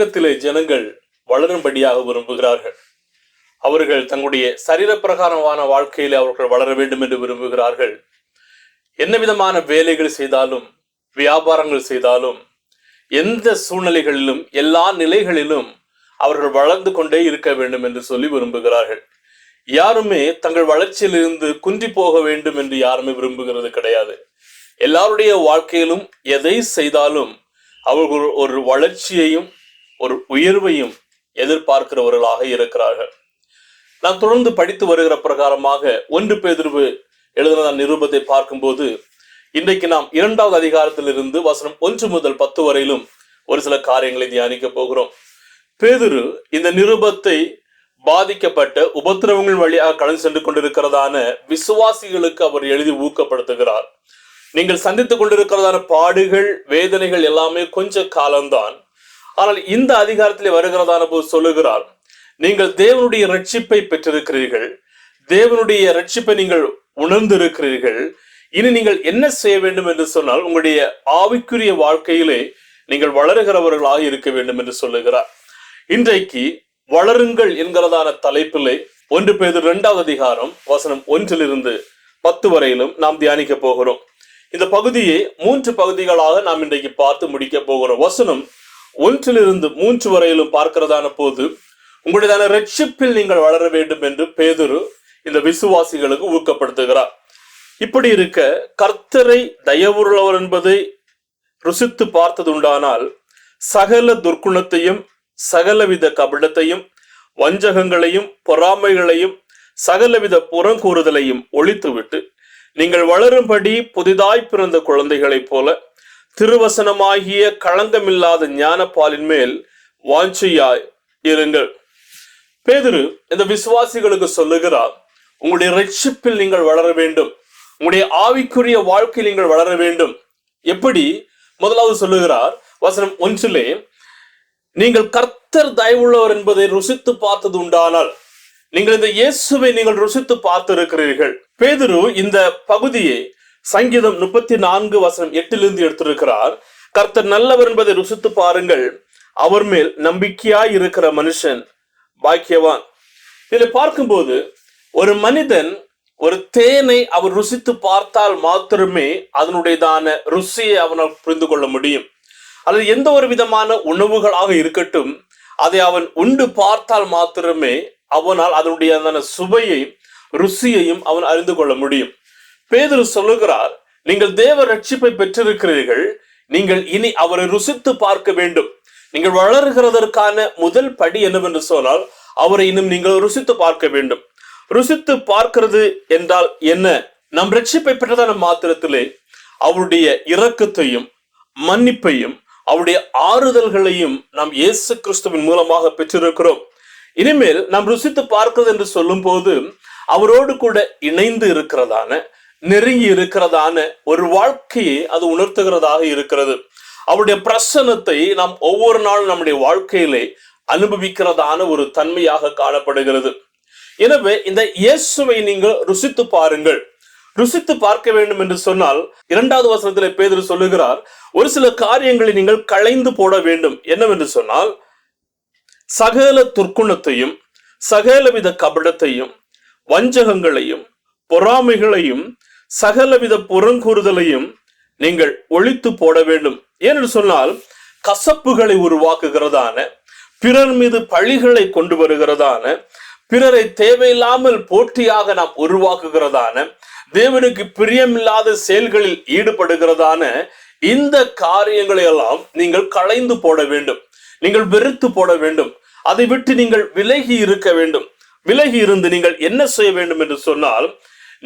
உலகத்திலே ஜனங்கள் வளரும்படியாக விரும்புகிறார்கள். அவர்கள் தங்களுடைய சரீர பிரகாரமான அவர்கள் வளர வேண்டும் என்று விரும்புகிறார்கள். என்ன விதமான வேலைகள் செய்தாலும் வியாபாரங்கள் செய்தாலும் எந்த சூழ்நிலைகளிலும் எல்லா நிலைகளிலும் அவர்கள் வளர்ந்து கொண்டே இருக்க வேண்டும் என்று சொல்லி விரும்புகிறார்கள். யாருமே தங்கள் வளர்ச்சியிலிருந்து குன்றி போக வேண்டும் என்று யாருமே விரும்புகிறது கிடையாது. எல்லாருடைய வாழ்க்கையிலும் எதை செய்தாலும் அவர்கள் ஒரு வளர்ச்சியையும் ஒரு உயர்வையும் எதிர்பார்க்கிறவர்களாக இருக்கிறார்கள். நாம் தொடர்ந்து படித்து வருகிற பிரகாரமாக ஒன்று பேதிர்வு எழுதின நிருபத்தை பார்க்கும்போது இன்றைக்கு நாம் இரண்டாவது அதிகாரத்திலிருந்து வசனம் ஒன்று முதல் பத்து வரையிலும் ஒரு சில காரியங்களை தியானிக்க போகிறோம். பேதுரு இந்த நிருபத்தை பாதிக்கப்பட்ட உபத்திரவங்கள் வழியாக கடந்து சென்று கொண்டிருக்கிறதான விசுவாசிகளுக்கு அவர் எழுதி ஊக்கப்படுத்துகிறார். நீங்கள் சந்தித்துக் கொண்டிருக்கிறதான பாடுகள் வேதனைகள் எல்லாமே கொஞ்ச காலம்தான். ஆனால் இந்த அதிகாரத்திலே வருகிறதான போது சொல்லுகிறார். நீங்கள் தேவனுடைய ரட்சிப்பை பெற்றிருக்கிறீர்கள். தேவனுடைய ரட்சிப்பை நீங்கள் உணர்ந்திருக்கிறீர்கள். இனி நீங்கள் என்ன செய்ய வேண்டும் என்று சொன்னால் உங்களுடைய ஆவிக்குரிய வாழ்க்கையிலே நீங்கள் வளருகிறவர்களாக இருக்க வேண்டும் என்று சொல்லுகிறார். இன்றைக்கு வளருங்கள் என்கிறதான தலைப்பிலே ஒன்று பேர் இரண்டாவது அதிகாரம் வசனம் ஒன்றிலிருந்து பத்து வரையிலும் நாம் தியானிக்க போகிறோம். இந்த பகுதியை மூன்று பகுதிகளாக நாம் இன்றைக்கு பார்த்து முடிக்க போகிறோம். வசனம் ஒன்றிலிருந்து மூன்று வரையிலும் பார்க்கிறதான போது உங்களுடையதான ரட்சிப்பில் நீங்கள் வளர வேண்டும் என்று பேதுரு இந்த விசுவாசிகளுக்கு ஊக்கப்படுத்துகிறார். இப்படி இருக்க கர்த்தரை தயவுள்ளவர் என்பதை ருசித்து பார்த்ததுண்டானால் சகல துர்க்குணத்தையும் சகலவித கபிடத்தையும் வஞ்சகங்களையும் பொறாமைகளையும் சகலவித புறங்கூறுதலையும் ஒழித்துவிட்டு நீங்கள் வளரும்படி புதிதாய் பிறந்த குழந்தைகளைப் போல திருவசனமாகிய களங்கமில்லாத ஞானப்பாலின் மேல் வாஞ்சியாய் இருங்கள். பேதுரு இந்த விசுவாசிகளுக்கு சொல்லுகிறார் உங்களுடைய ரட்சிப்பில் நீங்கள் வளர வேண்டும். உங்களுடைய ஆவிக்குரிய வாழ்க்கையில் நீங்கள் வளர வேண்டும். எப்படி? முதலாவது சொல்லுகிறார் வசனம் ஒன்றிலே நீங்கள் கர்த்தர் தயவுள்ளவர் என்பதை ருசித்து பார்த்தது உண்டானால் நீங்கள் இந்த இயேசுவை நீங்கள் ருசித்து பார்த்திருக்கிறீர்கள். பேதுரு இந்த பகுதியை சங்கீதம் முப்பத்தி நான்கு வசனம் எட்டிலிருந்து எடுத்திருக்கிறார். கர்த்தர் நல்லவர் என்பதை ருசித்து பாருங்கள். அவர் மேல் நம்பிக்கையாய் இருக்கிற மனுஷன் பாக்கியவான். இதில் பார்க்கும்போது ஒரு மனிதன் ஒரு தேனை அவர் ருசித்து பார்த்தால் மாத்திரமே அதனுடையதான ருசியை அவனால் புரிந்து கொள்ள முடியும். அல்லது எந்த ஒரு விதமான உணவுகளாக இருக்கட்டும் அதை அவன் உண்டு பார்த்தால் மாத்திரமே அவனால் அதனுடைய சுவையை ருசியையும் அவன் அறிந்து கொள்ள முடியும். பேதுரு சொல்லுகிறார் நீங்கள் தேவ ரட்சிப்பை பெற்றிருக்கிறீர்கள். நீங்கள் இனி அவரை ருசித்து பார்க்க வேண்டும். நீங்கள் வளர்கிறதற்கான முதல் படி என்னவென்று சொன்னால் அவரை இன்னும் நீங்கள் ருசித்து பார்க்க வேண்டும். ருசித்து பார்க்கிறது என்றால் என்ன? நம் ரட்சிப்பை பெற்றதான மாத்திரத்திலே? அவருடைய இரக்கத்தையும் மன்னிப்பையும் அவருடைய ஆறுதல்களையும் நாம் இயேசு கிறிஸ்துவின் மூலமாக பெற்றிருக்கிறோம். இனிமேல் நாம் ருசித்து பார்க்கிறது என்று சொல்லும் போது அவரோடு கூட இணைந்து இருக்கிறதான நெருங்கி இருக்கிறதான ஒரு வாழ்க்கையை அது உணர்த்துகிறதாக இருக்கிறது. அவருடைய பிரசன்னத்தை நாம் ஒவ்வொரு நாளும் நம்முடைய வாழ்க்கையிலே அனுபவிக்கிறதான ஒரு தன்மையாக காணப்படுகிறது. எனவே இந்த இயேசுவை நீங்கள் ருசித்து பாருங்கள். ருசித்து பார்க்க வேண்டும் என்று சொன்னால் இரண்டாவது வசனத்தில் பேதர் சொல்லுகிறார் ஒரு சில காரியங்களை நீங்கள் களைந்து போட வேண்டும். என்னவென்று சொன்னால் சகல துர்க்குணத்தையும் சகலவித கபடத்தையும் வஞ்சகங்களையும் பொறாமைகளையும் சகலவித புறங்கூறுதலையும் நீங்கள் ஒழித்து போட வேண்டும். ஏனென்று சொன்னால் கசப்புகளை உருவாக்குகிறதான பிறர் மீது பழிகளை கொண்டு வருகிறதான பிறரை தேவையில்லாமல் போட்டியாக நாம் உருவாக்குகிறதான தேவனுக்கு பிரியமில்லாத செயல்களில் ஈடுபடுகிறதான இந்த காரியங்களை எல்லாம் நீங்கள் களைந்து போட வேண்டும். நீங்கள் வெறுத்து போட வேண்டும். அதை விட்டு நீங்கள் விலகி இருக்க வேண்டும். விலகி இருந்து நீங்கள் என்ன செய்ய வேண்டும் என்று சொன்னால்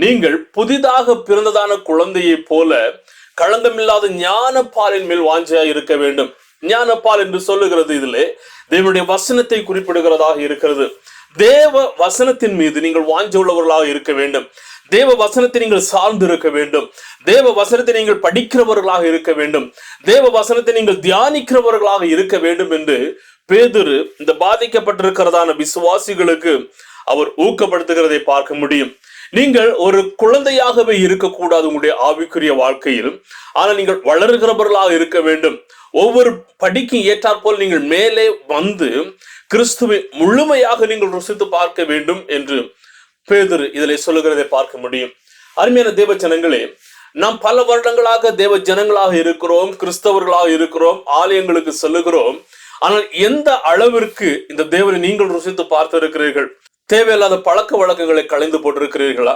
நீங்கள் புதிதாக பிறந்ததான குழந்தையைப் போல களங்கமில்லாத ஞானப்பாலின் மேல் வாஞ்சையா இருக்க வேண்டும். ஞானப்பால் என்று சொல்லுகிறது இதிலே தேவனுடைய வசனத்தை குறிப்பிடுகிறதாக இருக்கிறது. தேவ வசனத்தின் மீது நீங்கள் வாஞ்ச உள்ளவர்களாக இருக்க வேண்டும். தேவ வசனத்தை நீங்கள் சார்ந்து இருக்க வேண்டும். தேவ வசனத்தை நீங்கள் படிக்கிறவர்களாக இருக்க வேண்டும். தேவ வசனத்தை நீங்கள் தியானிக்கிறவர்களாக இருக்க வேண்டும் என்று பேதுரு இந்த பாதிக்கப்பட்டிருக்கிறதான விசுவாசிகளுக்கு அவர் ஊக்கப்படுத்துகிறதை பார்க்க முடியும். நீங்கள் ஒரு குழந்தையாகவே இருக்கக்கூடாது உங்களுடைய ஆவிக்குரிய வாழ்க்கையில் ஆனால் நீங்கள் வளர்கிறவர்களாக இருக்க வேண்டும். ஒவ்வொரு படிக்கும் ஏற்றாற்போல் நீங்கள் மேலே வந்து கிறிஸ்துவை முழுமையாக நீங்கள் ருசித்து பார்க்க வேண்டும் என்று பேதர் இதில் சொல்லுகிறதை பார்க்க முடியும். அருமையான தேவ ஜனங்களே நாம் பல வருடங்களாக தேவ ஜனங்களாக இருக்கிறோம் கிறிஸ்தவர்களாக இருக்கிறோம் ஆலயங்களுக்கு செல்லுகிறோம். ஆனால் எந்த அளவிற்கு இந்த தேவனை நீங்கள் ருசித்து பார்த்திருக்கிறீர்கள்? தேவையில்லாத பழக்க வழக்கங்களை களைந்து போட்டிருக்கிறீர்களா?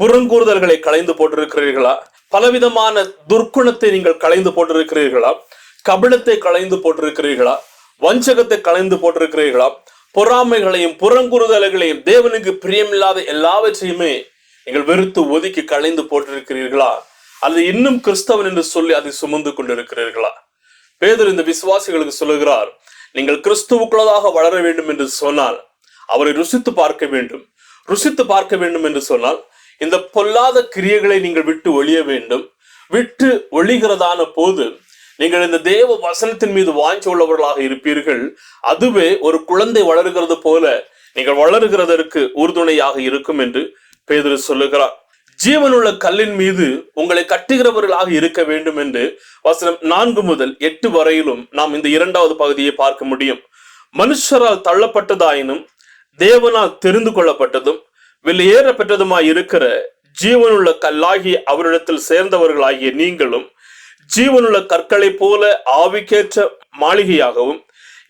புறங்கூறுதல்களை களைந்து போட்டிருக்கிறீர்களா? பலவிதமான துர்க்குணத்தை நீங்கள் களைந்து போட்டிருக்கிறீர்களா? கபிலத்தை களைந்து போட்டிருக்கிறீர்களா? வஞ்சகத்தை களைந்து போட்டிருக்கிறீர்களா? பொறாமைகளையும் புறங்குறுதல்களையும் தேவனுக்கு பிரியமில்லாத எல்லாவற்றையுமே நீங்கள் வெறுத்து ஒதுக்கி களைந்து போட்டிருக்கிறீர்களா? அல்லது இன்னும் கிறிஸ்தவன் என்று சொல்லி அதை சுமந்து கொண்டிருக்கிறீர்களா? பேதர் இந்த விசுவாசிகளுக்கு சொல்லுகிறார் நீங்கள் கிறிஸ்துவுக்குள்ளதாக வளர வேண்டும் என்று சொன்னால் அவரை ருசித்து பார்க்க வேண்டும். ருசித்து பார்க்க வேண்டும் என்று சொன்னால் இந்த பொல்லாத கிரியைகளை நீங்கள் விட்டு ஒழிய வேண்டும். விட்டு ஒழிகிறதான போது நீங்கள் இந்த தேவ வசனத்தின் மீது வாஞ்சி உள்ளவர்களாக இருப்பீர்கள். அதுவே ஒரு குழந்தை வளருகிறது போல நீங்கள் வளருகிறதற்கு உறுதுணையாக இருக்கும் என்று பேதர் சொல்லுகிறார். ஜீவனுள்ள கல்லின் மீது உங்களை கட்டுகிறவர்களாக இருக்க வேண்டும் என்று வசனம் நான்கு முதல் எட்டு வரையிலும் நாம் இந்த இரண்டாவது பகுதியை பார்க்க முடியும். மனுஷரால் தள்ளப்பட்டதாயினும் தேவனால் தெரிந்து கொள்ளப்பட்டதும் வெளியேற பெற்றதுமாய் இருக்கிற ஜீவனுள்ள கல்லாகிய அவரிடத்தில் சேர்ந்தவர்களாகிய நீங்களும் ஜீவனுள்ள கற்களை போல ஆவிக்கேற்ற மாளிகையாகவும்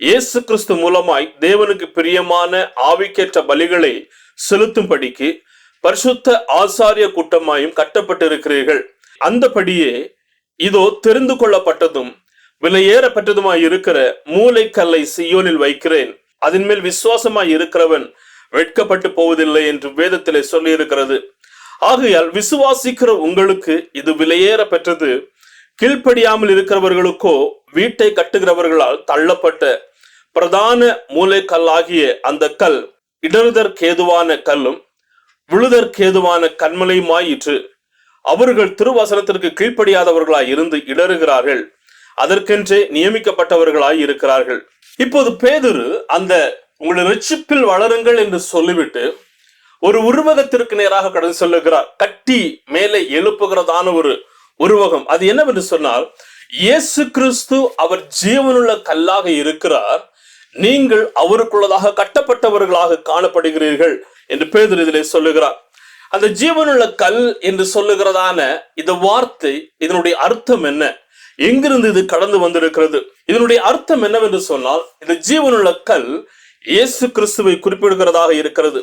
இயேசு கிறிஸ்து மூலமாய் தேவனுக்கு பிரியமான ஆவிக்கேற்ற பலிகளை செலுத்தும்படிக்கு பரிசுத்த ஆசாரிய கூட்டமாயும் கட்டப்பட்டிருக்கிறீர்கள். அந்தபடியே இதோ தெரிந்து கொள்ளப்பட்டதும் விலையேற பெற்றதுமாய் இருக்கிற மூளைக்கல்லை சியோனில் வைக்கிறேன். அதன் மேல் விசுவாசமாய் இருக்கிறவன் வெட்கப்பட்டு போவதில்லை என்று வேதத்திலே சொல்லி இருக்கிறது ஆகையால் விசுவாசிக்கிற உங்களுக்கு இது விலையேற பெற்றது. கீழ்ப்படியாமல் இருக்கிறவர்களுக்கோ வீட்டை கட்டுகிறவர்களால் தள்ளப்பட்ட பிரதான மூளைக்கல்லாகிய அந்த கல் இடறுதற்கேதுவான கல்லும் விழுதற்கேதுவான கண்மலையுமாயிற்று அவர்கள் திருவசனத்திற்கு கீழ்ப்படியாதவர்களாய் இருந்து இடறுகிறார்கள். அதற்கென்றே நியமிக்கப்பட்டவர்களாய் இருக்கிறார்கள் இப்போது பேதுரு அந்த உங்களுடைய ரட்சிப்பில் வளருங்கள் என்று சொல்லிவிட்டு ஒரு உருவகத்திற்கு நேராக கடந்து சொல்லுகிறார். கட்டி மேலே எழுப்புகிறதான ஒரு உருவகம். அது என்னவென்று சொன்னால் இயேசு கிறிஸ்து அவர் ஜீவனுள்ள கல்லாக இருக்கிறார். நீங்கள் அவருக்குள்ளதாக கட்டப்பட்டவர்களாக காணப்படுகிறீர்கள் என்று பேதர் இதிலே சொல்லுகிறார். அந்த ஜீவனுள்ள கல் என்று சொல்லுகிறதான இந்த வார்த்தை இதனுடைய அர்த்தம் என்ன? எங்கிருந்து இது கடந்து வந்திருக்கிறது? இதனுடைய அர்த்தம் என்னவென்று சொன்னால் இந்த ஜீவனுள்ள கல் இயேசு கிறிஸ்துவை குறிப்பிடுகிறதாக இருக்கிறது.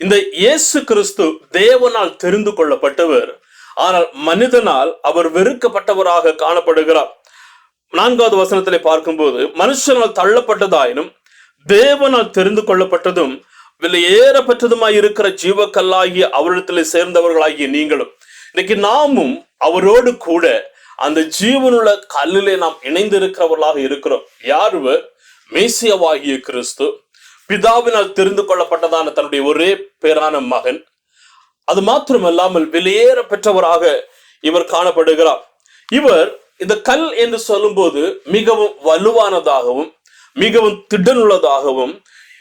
இந்த இயேசு கிறிஸ்து தேவனால் தெரிந்து கொள்ளப்பட்டவர். ஆனால் மனிதனால் அவர் வெறுக்கப்பட்டவராக காணப்படுகிறார். நான்காவது வசனத்திலே பார்க்கும்போது மனுஷனால் தள்ளப்பட்டதாயினும் தேவனால் தெரிந்து கொள்ளப்பட்டதும் வெளியேறப்பட்டதுமாய் இருக்கிற ஜீவக்கல்லாகிய அவரிடத்திலே சேர்ந்தவர்களாகிய நீங்களும் இன்னைக்கு நாமும் அவரோடு கூட அந்த ஜீவனுள்ள கல்லிலே நாம் இணைந்திருக்கிறவர்களாக இருக்கிறோம். யாருவர் மேசியவாகிய கிறிஸ்து. பிதாவினால் தெரிந்து கொள்ளப்பட்டதான தன்னுடைய ஒரே பேரான மகன். அது மாத்திரமல்லாமல் வெளியேற பெற்றவராக இவர் காணப்படுகிறார். இவர் இந்த கல் என்று சொல்லும்போது மிகவும் வலுவானதாகவும் மிகவும் திடனுள்ளதாகவும்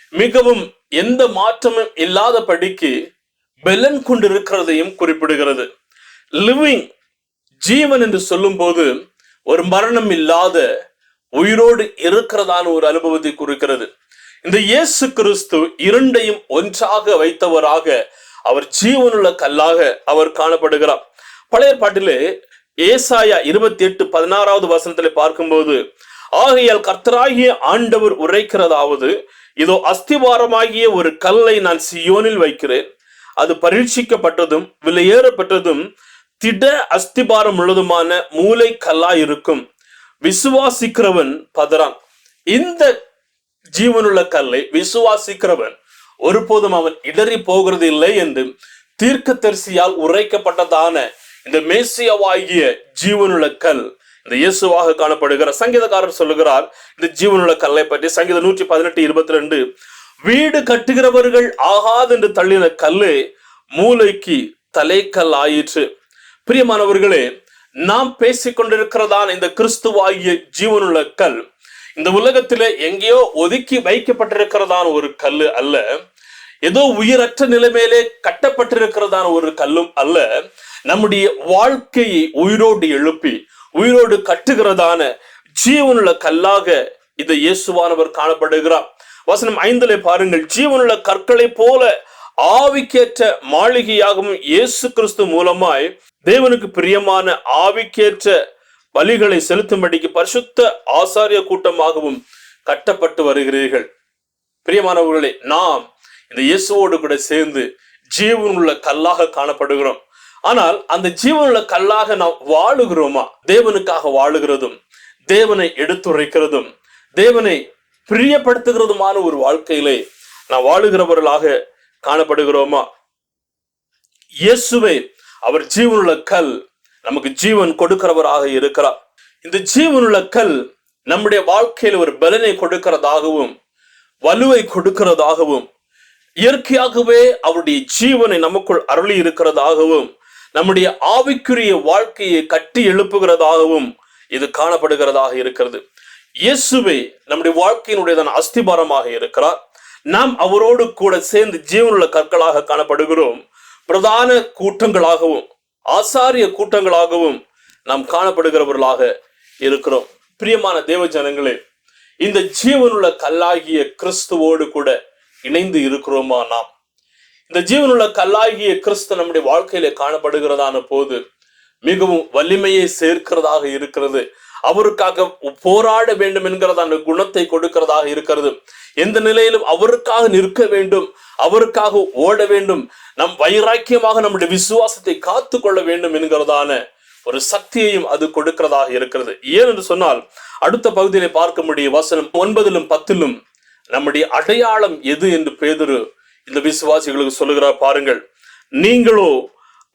மிகவும் எந்த மாற்றமும் இல்லாதபடிக்கு பெலன் கொண்டிருக்கிறதையும் குறிப்பிடுகிறது. லிவிங் ஜீவன் என்று சொல்லும் போது ஒரு மரணம் இல்லாத உயிரோடு இருக்கிறதான ஒரு அனுபவத்தை குறிக்கிறது இந்த இயேசு கிறிஸ்து இரண்டையும் ஒன்றாக வைத்தவராக அவர் ஜீவனுள்ள கல்லாக அவர் காணப்படுகிறார். பழைய பாட்டிலே ஏசாயா இருபத்தி எட்டு பதினாறாவது வசனத்திலே பார்க்கும்போது ஆகையால் கர்த்தராகிய ஆண்டவர் உரைக்கிறதாவது இதோ அஸ்திவாரமாகிய ஒரு கல்லை நான் சியோனில் வைக்கிறேன். அது பரீட்சிக்கப்பட்டதும் விலையேறப்பட்டதும் திட அஸ்திபாரம் உள்ளதுமான மூளை கல்லா இருக்கும் விசுவாசிக்கிறவன் பதறான். இந்த ஜீவனுள்ள கல்லை விசுவாசிக்கிறவன் ஒருபோதும் அவன் இடறி போகிறது இல்லை என்று தீர்க்கதரிசியால் உரைக்கப்பட்டதான இந்த மேசியாவாகிய ஜீவனுள்ள கல். இந்த இயேசுவாக காணப்படுகிற சங்கீதக்காரர் சொல்லுகிறார் இந்த ஜீவனுள்ள கல்லை பற்றி சங்கீத நூற்றி பதினெட்டு இருபத்தி ரெண்டு வீடு கட்டுகிறவர்கள் ஆகாது என்று தள்ளின கல்லு மூளைக்கு தலைக்கல் ஆயிற்று பிரியமானவர்களே நாம் பேசிக்கொண்டிருக்கிறதான் இந்த கிறிஸ்துவாகிய ஜீவனுள்ள கல் இந்த உலகத்திலே எங்கேயோ ஒதுக்கி வைக்கப்பட்டிருக்கிறதான ஒரு கல் அல்ல. ஏதோ உயிரற்ற நிலைமையிலே கட்டப்பட்டிருக்கிறதான ஒரு கல்லும் அல்ல. நம்முடைய வாழ்க்கையை உயிரோடு எழுப்பி உயிரோடு கட்டுகிறதான ஜீவனுள்ள கல்லாக இந்த இயேசுவானவர் காணப்படுகிறார். வசனம் ஐந்துல பாருங்கள் ஜீவனுள்ள கற்களை போல ஆவிக்கேற்ற மாளிகையாகவும் இயேசு கிறிஸ்து மூலமாய் தேவனுக்கு பிரியமான ஆவிக்கேற்ற பலிகளை செலுத்தும்படிக்கு பரிசுத்த ஆசாரிய கூட்டமாகவும் கட்டப்பட்டு வருகிறீர்கள். பிரியமானவர்களே நாம் இந்த இயேசுவோடு கூட சேர்ந்து ஜீவனுள்ள கல்லாக காணப்படுகிறோம். ஆனால் அந்த ஜீவனுள்ள கல்லாக நாம் வாழுகிறோமா? தேவனுக்காக வாழுகிறதும் தேவனை எடுத்துரைக்கிறதும் தேவனை பிரியப்படுத்துகிறதுமான ஒரு வாழ்க்கையிலே நாம் வாழுகிறவர்களாக காணப்படுகிறோமா? இயேசுவை அவர் ஜீவனுள்ள கல் நமக்கு ஜீவன் கொடுக்கிறவராக இருக்கிறார். இந்த ஜீவனுள்ள கல் நம்முடைய வாழ்க்கையில் ஒரு பலனை கொடுக்கிறதாகவும் வலுவை கொடுக்கிறதாகவும் இயற்கையாகவே அவருடைய ஜீவனை நமக்குள் அருளி இருக்கிறதாகவும் நம்முடைய ஆவிக்குரிய வாழ்க்கையை கட்டி எழுப்புகிறதாகவும் இது காணப்படுகிறதாக இருக்கிறது. இயேசுவே நம்முடைய வாழ்க்கையினுடையதான அஸ்திபாரமாக இருக்கிறார். நாம் அவரோடு கூட சேர்ந்து ஜீவனுள்ள கற்களாக காணப்படுகிறோம். பிரதான கூட்டங்களாகவும் ஆசாரிய கூட்டங்களாகவும் நாம் காணப்படுகிறவர்களாக இருக்கிறோம். பிரியமான தேவ ஜனங்களே இந்த ஜீவனுள்ள கல்லாகிய கிறிஸ்துவோடு கூட இணைந்து இருக்கிறோமா நாம்? இந்த ஜீவனுள்ள கல்லாகிய கிறிஸ்து நம்முடைய வாழ்க்கையில காணப்படுகிறதான போது மிகவும் வலிமையை சேர்க்கிறதாக இருக்கிறது. அவருக்காக போராட வேண்டும் என்கிறதான குணத்தை கொடுக்கிறதாக இருக்கிறது. எந்த நிலையிலும் அவருக்காக நிற்க வேண்டும் அவருக்காக ஓட வேண்டும் நம் வைராக்கியமாக நம்முடைய விசுவாசத்தை காத்து கொள்ள வேண்டும் என்கிறதான ஒரு சக்தியையும் அது கொடுக்கிறதாக இருக்கிறது. ஏன் என்று சொன்னால் அடுத்த பகுதியிலே பார்க்க முடியும் வசனம் ஒன்பதிலும் பத்திலும் நம்முடைய அடையாளம் எது என்று பேதுரு இந்த விசுவாசிகளுக்கு சொல்லுகிறார் பாருங்கள். நீங்களோ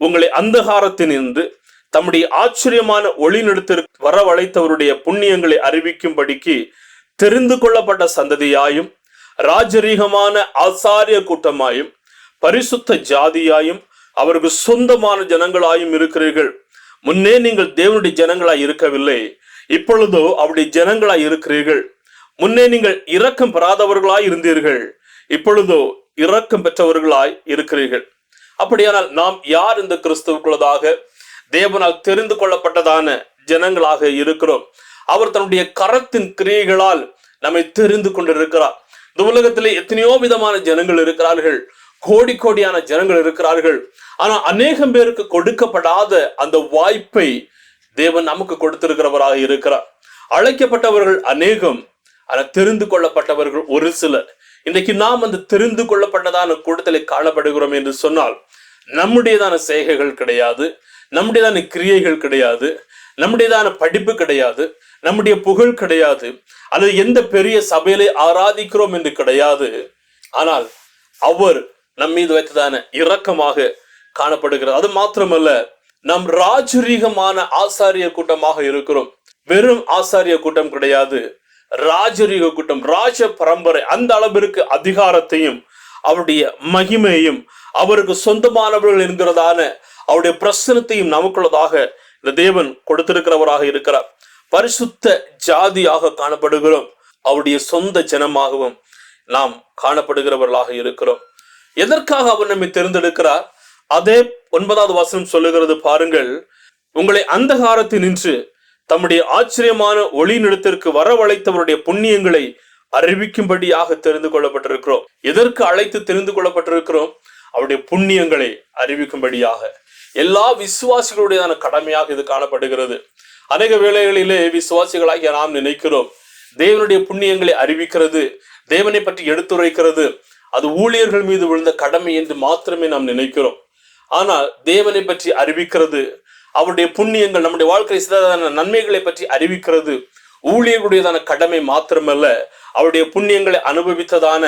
உங்களை அந்தகாரத்தினின்று தம்முடைய ஆச்சரியமான ஒளிநடத்திற்கு வரவழைத்தவருடைய புண்ணியங்களை அறிவிக்கும்படிக்கு தெரிந்து கொள்ளப்பட்ட சந்ததியாயும் ராஜரீகமான ஆசாரிய கூட்டமாயும் பரிசுத்த ஜாதியாயும் அவருக்கு சொந்தமான ஜனங்களாயும் இருக்கிறீர்கள். முன்னே நீங்கள் தேவனுடைய ஜனங்களாய் இருக்கவில்லை. இப்பொழுதோ அவருடைய ஜனங்களாய் இருக்கிறீர்கள். முன்னே நீங்கள் இரக்கம் பெறாதவர்களாய் இருந்தீர்கள். இப்பொழுதோ இரக்கம் பெற்றவர்களாய் இருக்கிறீர்கள். அப்படியானால் நாம் யார் இந்த கிறிஸ்துவுக்குள்ளதாக தேவனால் தெரிந்து கொள்ளப்பட்டதான ஜனங்களாக இருக்கிறோம். அவர் தன்னுடைய கரத்தின் கிரியைகளால் நம்மை தெரிந்து கொண்டிருக்கிறார். இந்த உலகத்திலே எத்தனையோ விதமான ஜனங்கள் இருக்கிறார்கள். கோடி கோடியான ஜனங்கள் இருக்கிறார்கள். ஆனா அநேகம் பேருக்கு கொடுக்கப்படாத அந்த வாய்ப்பை தேவன் நமக்கு கொடுத்திருக்கிறவராக இருக்கிறார். அழைக்கப்பட்டவர்கள் அநேகம் ஆனா தெரிந்து கொள்ளப்பட்டவர்கள் ஒரு சிலர். இன்றைக்கு நாம் அந்த தெரிந்து கொள்ளப்பட்டதான கூட்டத்தில் காணப்படுகிறோம் என்று சொன்னால் நம்முடையதான செய்கைகள் கிடையாது நம்முடையதான கிரியைகள் கிடையாது நம்முடையதான படிப்பு கிடையாது நம்முடைய புகழ் கிடையாது அல்லது எந்த பெரிய சபையிலே ஆராதிக்கிறோம் என்று கிடையாது. ஆனால் அவர் நம் மீது வைத்ததான இரக்கமாக காணப்படுகிறது. அது மாத்திரமல்ல நம் ராஜரீகமான ஆசாரிய கூட்டமாக இருக்கிறோம். வெறும் ஆசாரிய கூட்டம் கிடையாது. ராஜரீக கூட்டம் ராஜ பரம்பரை அந்த அளவிற்கு அதிகாரத்தையும் அவருடைய மகிமையும் அவருக்கு சொந்தமானவர்கள் என்கிறதான அவருடைய பிரசனத்தையும் நமக்குள்ளதாக இந்த தேவன் கொடுத்திருக்கிறவராக இருக்கிறார். பரிசுத்த ஜாதியாக காணப்படுகிறோம். அவருடைய சொந்த ஜனமாகவும் நாம் காணப்படுகிறவர்களாக இருக்கிறோம். எதற்காக அவர் நம்மை தேர்ந்தெடுக்கிறார்? அதே ஒன்பதாவது வசனம் சொல்லுகிறது பாருங்கள். உங்களை அந்தகாரத்தில் நின்று தம்முடைய ஆச்சரியமான ஒளி நிலத்திற்கு வரவழைத்தவருடைய புண்ணியங்களை அறிவிக்கும்படியாக தெரிந்து கொள்ளப்பட்டிருக்கிறோம். எதற்கு அழைத்து தெரிந்து கொள்ளப்பட்டிருக்கிறோம்? அவருடைய புண்ணியங்களை அறிவிக்கும்படியாக. எல்லா விசுவாசிகளுடையதான கடமையாக இது காணப்படுகிறது. அநேக வேளைகளிலே விசுவாசிகளாகிய நாம் நினைக்கிறோம் தேவனுடைய புண்ணியங்களை அறிவிக்கிறது தேவனை பற்றி எடுத்துரைக்கிறது அது ஊழியர்கள் மீது விழுந்த கடமை என்று மாத்திரமே நாம் நினைக்கிறோம். ஆனால் தேவனை பற்றி அறிவிக்கிறது அவருடைய புண்ணியங்கள் நம்முடைய வாழ்க்கை சிலதான நன்மைகளை பற்றி அறிவிக்கிறது ஊழியர்களுடையதான கடமை மாத்திரமல்ல அவருடைய புண்ணியங்களை அனுபவித்ததான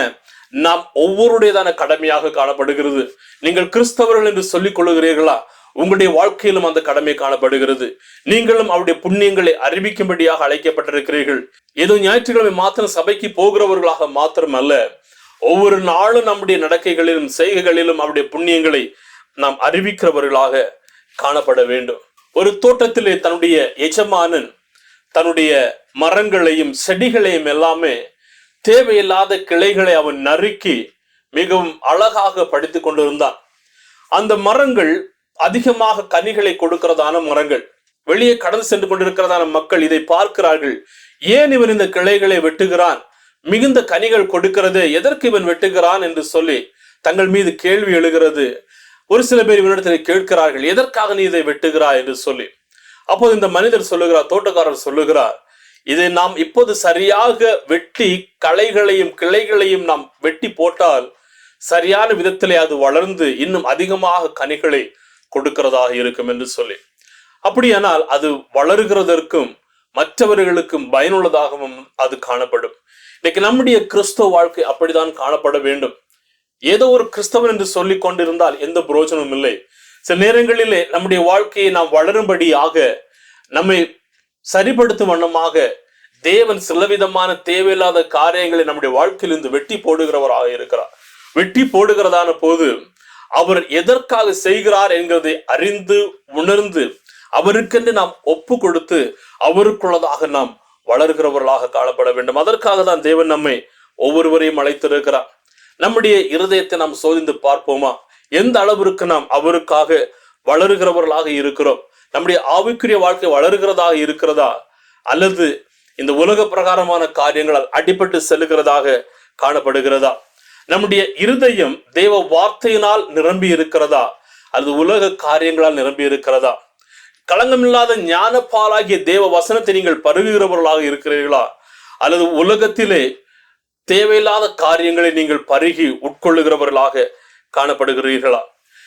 நாம் ஒவ்வொருடையதான கடமையாக காணப்படுகிறது. நீங்கள் கிறிஸ்தவர்கள் என்று சொல்லிக் கொள்ளுகிறீர்களா? உங்களுடைய வாழ்க்கையிலும் அந்த கடமை காணப்படுகிறது. நீங்களும் அவருடைய புண்ணியங்களை அறிவிக்கும்படியாக அழைக்கப்பட்டிருக்கிறீர்கள். ஏதோ ஞாயிற்றுக்கிழமை மாத்திரம் சபைக்கு போகிறவர்களாக மாத்திரம் அல்ல ஒவ்வொரு நாளும் நம்முடைய நடக்கைகளிலும் செய்கைகளிலும் அவருடைய புண்ணியங்களை நாம் அறிவிக்கிறவர்களாக காணப்பட வேண்டும். ஒரு தோட்டத்திலே தன்னுடைய எஜமானன் தன்னுடைய மரங்களையும் செடிகளையும் எல்லாமே தேவையில்லாத கிளைகளை அவன் நறுக்கி மிகவும் அழகாக படித்துக் கொண்டிருந்தான். அந்த மரங்கள் அதிகமாக கனிகளை கொடுக்கிறதான மரங்கள். வெளியே கடந்து சென்று கொண்டிருக்கிறதான மக்கள் இதை பார்க்கிறார்கள். ஏன் இவன் இந்த கிளைகளை வெட்டுகிறான்? மிகுந்த கனிகள் கொடுக்கிறது. எதற்கு இவன் வெட்டுகிறான் என்று சொல்லி தங்கள் மீது கேள்வி எழுகிறது. ஒரு சில பேர் இவனிடத்தில் கேட்கிறார்கள் எதற்காக நீ இதை வெட்டுகிறாய்? என்று சொல்லி. அப்போது இந்த மனிதர் சொல்லுகிறார் தோட்டக்காரர் சொல்லுகிறார் இதை நாம் இப்போது சரியாக வெட்டி களைகளையும் கிளைகளையும் நாம் வெட்டி போட்டால் சரியான விதத்திலே அது வளர்ந்து இன்னும் அதிகமாக கனிகளை கொடுக்கிறதாக இருக்கும் என்று சொல்லி. அப்படியானால் அது வளருகிறதற்கும் மற்றவர்களுக்கும் பயனுள்ளதாகவும் அது காணப்படும். இன்னைக்கு நம்முடைய கிறிஸ்தவ வாழ்க்கை அப்படிதான் காணப்பட வேண்டும். ஏதோ ஒரு கிறிஸ்தவன் என்று சொல்லி கொண்டிருந்தால் எந்த புரோஜனமும் இல்லை. சில நேரங்களிலே நம்முடைய வாழ்க்கையை நாம் வளரும்படியாக நம்மை சரிப்படுத்தும் வண்ணமாக தேவன் சிலவிதமான தேவையில்லாத காரியங்களை நம்முடைய வாழ்க்கையிலிருந்து வெட்டி போடுகிறவராக இருக்கிறார். வெட்டி போடுகிறதான போது அவர் எதற்காக செய்கிறார் என்கிறதை அறிந்து உணர்ந்து அவருக்கென்று நாம் ஒப்பு கொடுத்து அவருக்குள்ளதாக நாம் வளர்கிறவர்களாக காணப்பட வேண்டும். அதற்காக தான் தேவன் நம்மை ஒவ்வொருவரையும் அழைத்திருக்கிறார். நம்முடைய இருதயத்தை நாம் சோதிந்து பார்ப்போமா? எந்த அளவிற்கு நாம் அவருக்காக வளருகிறவர்களாக இருக்கிறோம்? நம்முடைய ஆவிக்குரிய வாழ்க்கை வளருகிறதாக இருக்கிறதா? அல்லது இந்த உலக பிரகாரமான காரியங்களால் அடிபட்டு செல்லுகிறதாக காணப்படுகிறதா? நம்முடைய இருதயம் தேவ வார்த்தையினால் நிரம்பி இருக்கிறதா அல்லது உலக காரியங்களால் நிரம்பி இருக்கிறதா களங்கமில்லாத ஞானப்பாலாகிய தேவ வசனத்தை நீங்கள் பருகுகிறவர்களாக இருக்கிறீர்களா? அல்லது உலகத்திலே தேவையில்லாத காரியங்களை நீங்கள் பருகி உட்கொள்ளுகிறவர்களாக காணப்படுகிறீர்களா?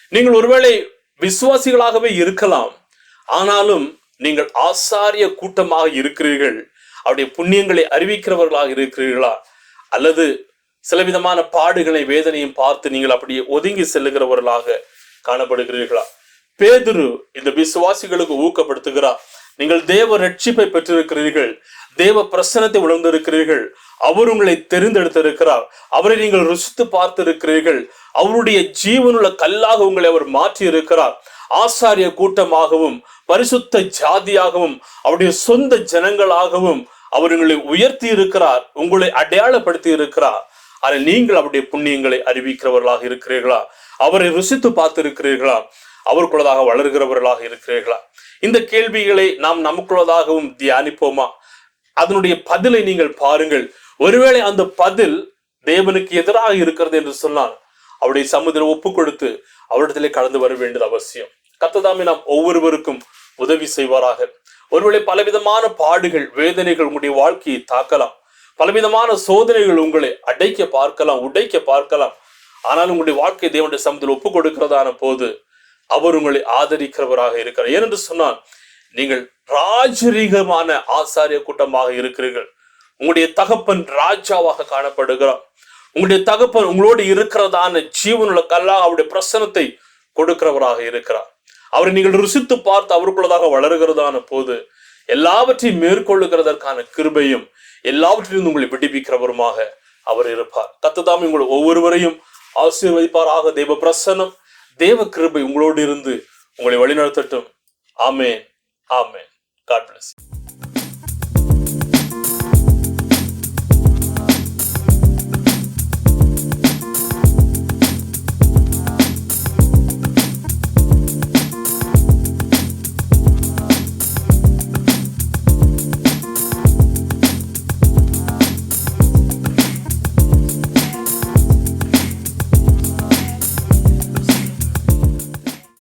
நீங்கள் ஒருவேளை விசுவாசிகளாகவே இருக்கலாம். ஆனாலும் நீங்கள் ஆசாரிய கூட்டமாக இருக்கிறீர்கள். அவருடைய புண்ணியங்களை அறிவிக்கிறவர்களாக இருக்கிறீர்களா? அல்லது சில விதமான பாடுகளை வேதனையும் பார்த்து நீங்கள் அப்படியே ஒதுங்கி செல்லுகிறவர்களாக காணப்படுகிறீர்களா? பேதுரு இந்த விசுவாசிகளுக்கு ஊக்கப்படுத்துகிறார். நீங்கள் தேவ ரட்சிப்பை பெற்றிருக்கிறீர்கள் தேவ பிரசனத்தை உணர்ந்திருக்கிறீர்கள் அவர் உங்களை தெரிந்தெடுத்திருக்கிறார். அவரை நீங்கள் ருசித்து பார்த்திருக்கிறீர்கள். அவருடைய ஜீவனுள்ள கல்லாக உங்களை அவர் மாற்றி இருக்கிறார் ஆசாரிய கூட்டமாகவும் பரிசுத்த ஜாதியாகவும் அவருடைய சொந்த ஜனங்களாகவும் அவர் உங்களை உயர்த்தி இருக்கிறார் உங்களை அடையாளப்படுத்தி இருக்கிறார் ஆனால் நீங்கள் அவருடைய புண்ணியங்களை அறிவிக்கிறவர்களாக இருக்கிறீர்களா? அவரை ருசித்து பார்த்திருக்கிறீர்களா? அவருக்குள்ளதாக வளர்கிறவர்களாக இருக்கிறீர்களா? இந்த கேள்விகளை நாம் நமக்குள்ளதாகவும் தியானிப்போமா? அதனுடைய பதிலை நீங்கள் பாருங்கள். ஒருவேளை அந்த பதில் தேவனுக்கு எதிராக இருக்கிறது என்று சொன்னால் அவருடைய சமுதிரம் ஒப்பு கொடுத்து அவரிடத்திலே கலந்து வர வேண்டியது அவசியம். கத்ததாமே நாம் ஒவ்வொருவருக்கும் உதவி செய்வாராக. ஒருவேளை பலவிதமான பாடுகள் வேதனைகள் உங்களுடைய வாழ்க்கையை தாக்கலாம். பலவிதமான சோதனைகள் உங்களை அடைக்க பார்க்கலாம் உடைக்க பார்க்கலாம். ஆனால் உங்களுடைய வாழ்க்கை தேவனுடைய சமத்தில் ஒப்பு கொடுக்கிறதான போது அவர் உங்களை ஆதரிக்கிறவராக இருக்கிறார். ஏனென்று சொன்னால் நீங்கள் ராஜரீகமான ஆசாரிய கூட்டமாக இருக்கிறீர்கள். உங்களுடைய தகப்பன் ராஜாவாக காணப்படுகிறார். உங்களுடைய தகப்பன் உங்களோடு இருக்கிறதான ஜீவனுள்ள கல்லாக அவருடைய பிரசனத்தை கொடுக்கிறவராக இருக்கிறார். அவரை நீங்கள் ருசித்து பார்த்து அவருக்குள்ளதாக வளர்கிறதான போது எல்லாவற்றையும் மேற்கொள்ளுகிறதற்கான கிருபையும் எல்லாவற்றிலும் உங்களை விடுவிக்கிறவருமாக அவர் இருப்பார். கத்ததாமி உங்களை ஒவ்வொருவரையும் ஆசீர்வதிப்பாராக. தெய்வ பிரசனம் தேவ கிருபை உங்களோடு இருந்து உங்களை வழிநடத்தட்டும். ஆமேன். ஆமேன். God plus